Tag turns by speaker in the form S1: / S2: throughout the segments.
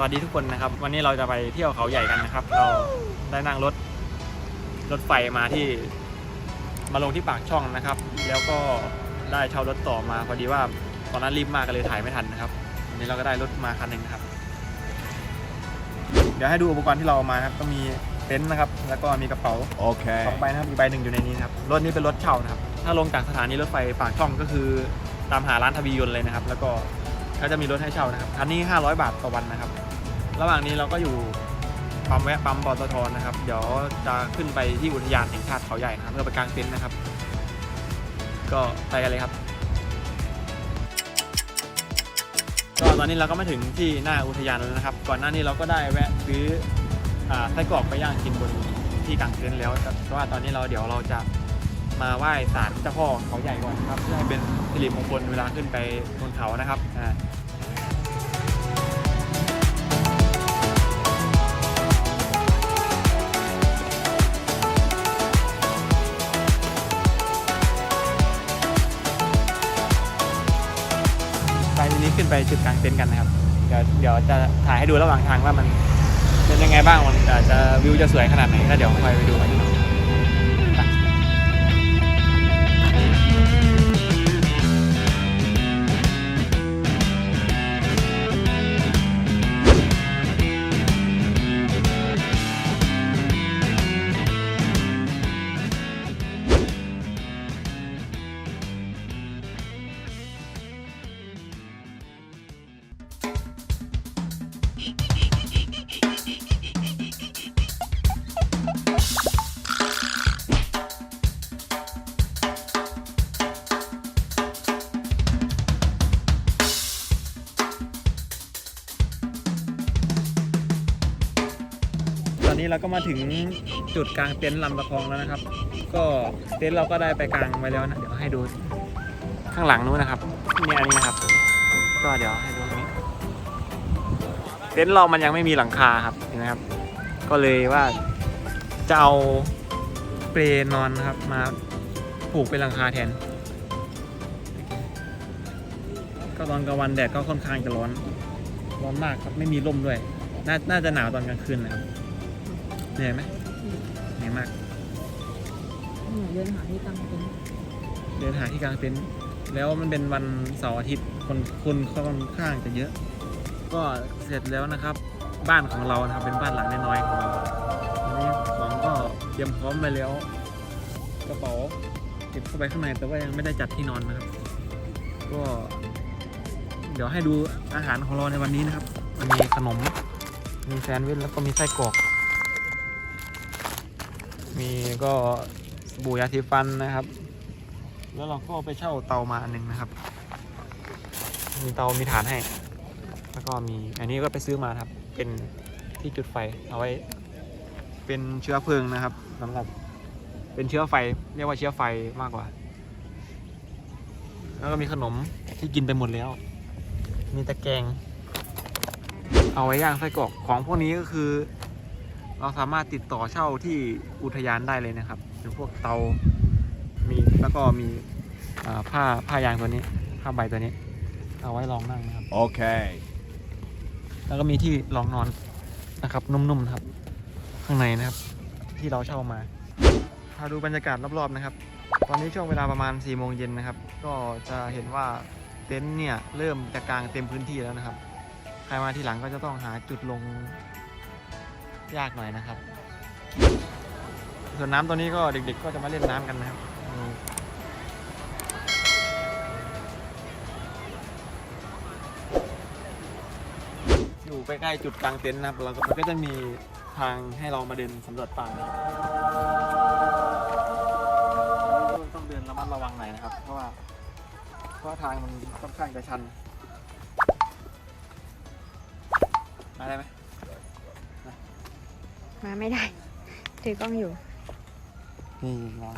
S1: สวัสดีทุกคนนะครับ วันนี้เราจะไปเที่ยวเขาใหญ่กันนะครับ เราได้นั่งรถรถไฟมาที่ มาลงที่ปากช่องนะครับ แล้วก็ได้เช่ารถต่อมาพอดีว่าตอนนั้นรีบมากก็เลยถ่ายไม่ทันนะครับวันนี้เราก็ได้รถมาคันหนึ่งนะครับ เดี๋ยวให้ดูอุปกรณ์ที่เราเอามานะครับก็มีเต็นท์นะครับ แล้วก็มีกระเป๋า
S2: Okay.
S1: สองใบนะครับอีกใบหนึ่งอยู่ในนี้นะครับรถนี้เป็นรถเช่านะครับ ถ้าลงจากสถานีรถไฟปากช่องก็คือ ตามหาร้านทวียนต์เลยนะครับ แล้วก็ก็จะมีรถให้เช่านะครับคันนี้ 500 บาทต่อวันนะครับ ระหว่างนี้เราก็อยู่ปั๊มแวะปั๊มปตทนะครับ เดี๋ยวจะขึ้นไปที่อุทยานแห่งชาติเขาใหญ่นะครับเพื่อไปกางเต็นท์นะครับ ก็ไปกันเลยครับก็ตอนนี้เราก็มาถึงที่หน้าอุทยานแล้วนะครับ ก่อนหน้านี้เราก็ได้แวะซื้ออไส้กรอกไปย่างกินบนที่กางเต็นท์แล้วแต่เพราะว่าตอนนี้เราเดี๋ยวเราจะมาไหว้ศาลเจ้าพ่อเขาใหญ่ก่อนครับเพื่อให้เป็นสิริมงคลเวลาขึ้นไปบนเขานะครับอ่า ไปทีนี้ขึ้นไปจุดกลางเต็นท์กันนะครับ เดี๋ยวเดี๋ยวจะถ่ายให้ดูระหว่างทางว่ามันเป็นยังไงบ้างมันอาจจะวิวจะสวยขนาดไหนก็เดี๋ยวค่อยไปดูกัน เราก็มาถึงจุดกลางเต็นท์ลำตะคองแล้วนะครับ ก็เต็นท์เราก็ได้ไปกลางไว้แล้วนะ เดี๋ยวให้ดูข้างหลังนู้นนะครับนี่อันนี้นะครับ ก็เดี๋ยวให้ดูตรงนี้ เต็นท์เรามันยังไม่มีหลังคาครับเห็นไหมครับ ก็เลยว่าจะเอาเปลนอนนะครับ มาผูกเป็นหลังคาแทน ก็ตอนกลางวันแดดก็ค่อนข้างจะร้อน ร้อนมากครับไม่มีร่มด้วยนน่าจะหนาวตอนกลางคืนนะครับ เหนื่อยไหมเหนื่อยมาก
S3: เดินหาที่กางเต็นท์
S1: เดินหาที่กลางเต็นท์แล้วมันเป็นวันเสาร์อาทิตย์คนคนค่อนข้างจะเยอะ ก็เสร็จแล้วนะครับ บ้านของเรานะครับเป็นบ้านหลังน้อยๆของเราอันนี้ของก็เตรียมพร้อมไปแล้ว กระเป๋าเก็บเข้าไปข้างในแต่ว่ายังไม่ได้จัดที่นอนนะครับ ก็ เดี๋ยวให้ดูอาหารของเราในวันนี้นะครับ มันมีขนม มีแซนด์วิชแล้วก็มีไส้กรอก มีก็สบู่ยาสีฟันนะครับ แล้วเราก็ไปเช่าเตามาอันหนึงนะครับ มีเตามีฐานให้ แล้วก็มีอันนี้ก็ไปซื้อมาครับ เป็นที่จุดไฟเอาไว้ เป็นเชื้อเพลิงนะครับสำหรับเป็นเชื้อไฟ เรียกว่าเชื้อไฟมากกว่า แล้วก็มีขนมที่กินไปหมดแล้ว มีตะแกรงเอาไว้ย่างไส้กรอกของพวกนี้ก็คือ เราสามารถติดต่อเช่าที่อุทยานได้เลยนะครับเป็นพวกเตามีแล้วก็มีอ่าผ้าผ้ายางตัวนี้ผ้าใบตัวนี้ เอาไว้รองนั่งนะครับ
S2: Okay.
S1: แล้วก็มีที่รองนอนนะครับ นุ่มๆนะครับ ข้างในนะครับ ที่เราเช่ามาพาดูบรรยากาศรอบๆนะครับ ตอนนี้ช่วงเวลาประมาณ4ี่โมงเย็นนะครับ ก็จะเห็นว่าเต็นท์เนี่ยเริ่มจะกางเต็มพื้นที่แล้วนะครับ ใครมาที่หลังก็จะต้องหาจุดลง ยากหน่อยนะครับ ส่วนน้ำตัวนี้ก็เด็กๆ ก็จะมาเล่นน้ำกันนะครับอยู่ใกล้ๆจุดกลางเต็นท์นะครับเราก็มันก็จะมีทางให้เรามาเดินสำรวจป่านะครับต้องเดินระมัดระวังหน่อยนะครับ เพราะว่าเพราะทางมันค่อนข้างจะชันมาได้ไหม
S3: มาไม่ได้ถือกล้องอยู่
S1: นี่ลอง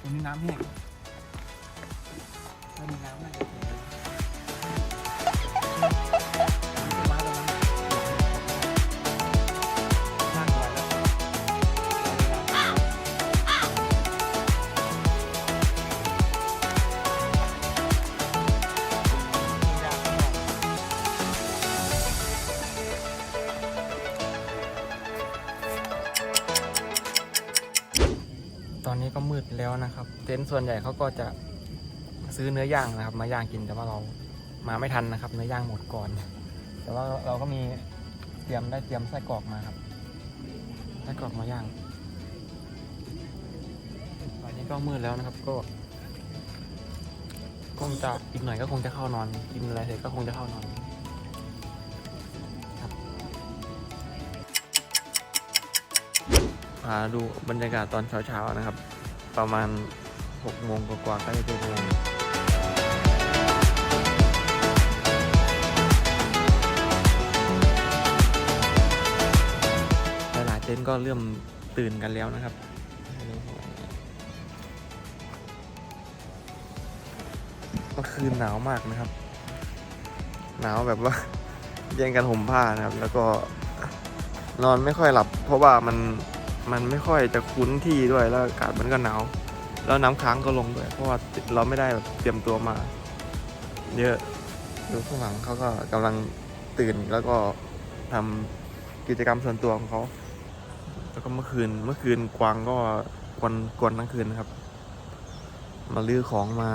S1: ตรงนี้น้ำแห้งไม่มีน้ำเลย นะครับเต็นท์ส่วนใหญ่เขาก็จะซื้อเนื้อย่างนะครับ มาย่างกินแต่ว่าเรามาไม่ทันนะครับ เนื้อย่างหมดก่อน แต่ว่าเราก็มีเตรียมได้เตรียมไส้กรอกมาครับไส้กรอกมาย่างตอนนี้ก็มืดแล้วนะครับ ก็คงจะอีกหน่อยก็คงจะเข้านอน กินอะไรเสร็จก็คงจะเข้านอนครับพาดูบรรยากาศตอนเช้าๆนะครับ ประมาณ6โมงกว่าๆใกล้จะเย็นหลายๆเต็นท์ก็เริ่มตื่นกันแล้วนะครับเมื่อคืนหนาวมากนะครับ หนาวแบบว่าแย่งกันห่มผ้านะครับ แล้วก็นอนไม่ค่อยหลับ เพราะว่ามัน มันไม่ค่อยจะคุ้นที่ด้วยแล้วอากาศมันก็หนาวแล้วน้ำค้างก็ลงด้วยเพราะว่าเราไม่ได้แบบเตรียมตัวมา เยอะดูข้างหลังเขาก็กำลังตื่นแล้วก็ทำกิจกรรมส่วนตัวของเขาแล้วก็เมื่อคืนเมื่อคืนกวางก็กวนกวนทั้งคืนนะครับ มาลื้อของมา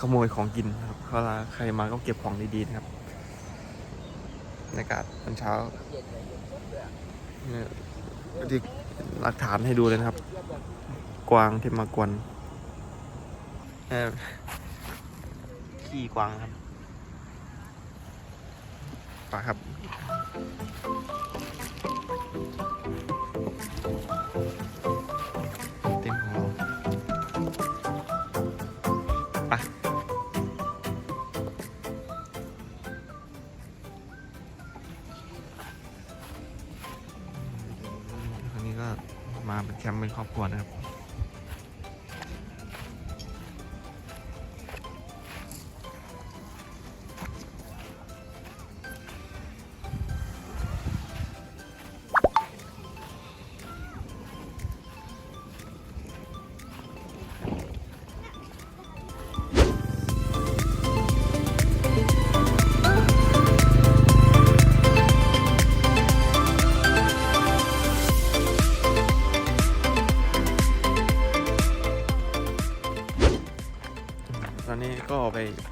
S1: ขโมยของกินครับเวลาใครมาก็เก็บของดีๆนะครับบรรยากาศตอนเช้าเนี่ย ที่หลักฐานให้ดูเลยนะครับ กวางที่มากวนขี้กวางครับปะครับ มาเป็นแคมป์เป็นครอบครัวนะครับ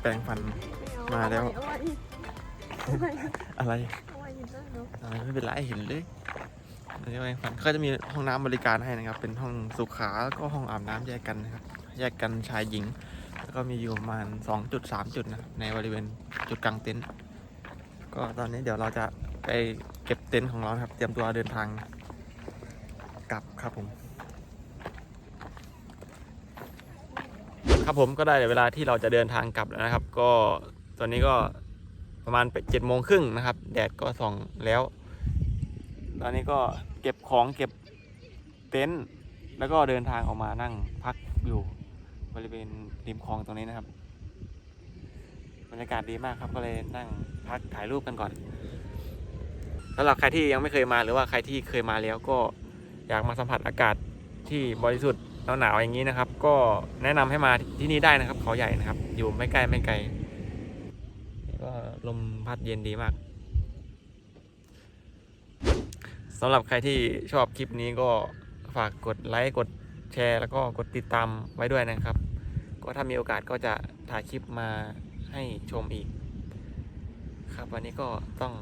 S1: แปรงฟันมาแล้ว อะไร อะไรไม่เป็นไรเห็นเลยอันนี้แปรงฟันก็จะมีห้องน้ำบริการให้นะครับ เป็นห้องสุขาแล้วก็ห้องอาบน้ำแยกกันนะครับ แยกกันชายหญิง แล้วก็มีอยู่ประมาณสองจุดสามจุดนะครับในบริเวณจุดกลางเต็นท์ก็ตอนนี้เดี๋ยวเราจะไปเก็บเต็นท์ของเรานะครับ เตรียมตัวเดินทางกลับครับผม ครับผมก็ได้เวลาที่เราจะเดินทางกลับแล้วนะครับ ก็ตอนนี้ก็ประมาณเจ็ดโมงครึ่งนะครับ แดดก็ส่องแล้ว ตอนนี้ก็เก็บของเก็บเต็นท์แล้วก็เดินทางออกมานั่งพักอยู่บริเวณริมคลองตรงนี้นะครับบรรยากาศดีมากครับก็เลยนั่งพักถ่ายรูปกันก่อนสำหรับใครที่ยังไม่เคยมาหรือว่าใครที่เคยมาแล้วก็อยากมาสัมผัสอากาศที่บริสุทธิ์ หนาวๆอย่างนี้นะครับ ก็แนะนำให้มาที่นี่ได้นะครับ เขาใหญ่นะครับ อยู่ไม่ใกล้ไม่ไกลก็ลมพัดเย็นดีมากสำหรับใครที่ชอบคลิปนี้ก็ฝากกดไลค์กดแชร์ แล้วก็กดติดตามไว้ด้วยนะครับ ก็ถ้ามีโอกาสก็จะถ่ายคลิปมาให้ชมอีก ครับวันนี้ก็ต้อง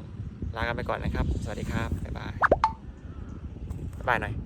S1: ลากันไปก่อนนะครับ สวัสดีครับ บ๊ายบาย บ๊ายบายหน่อย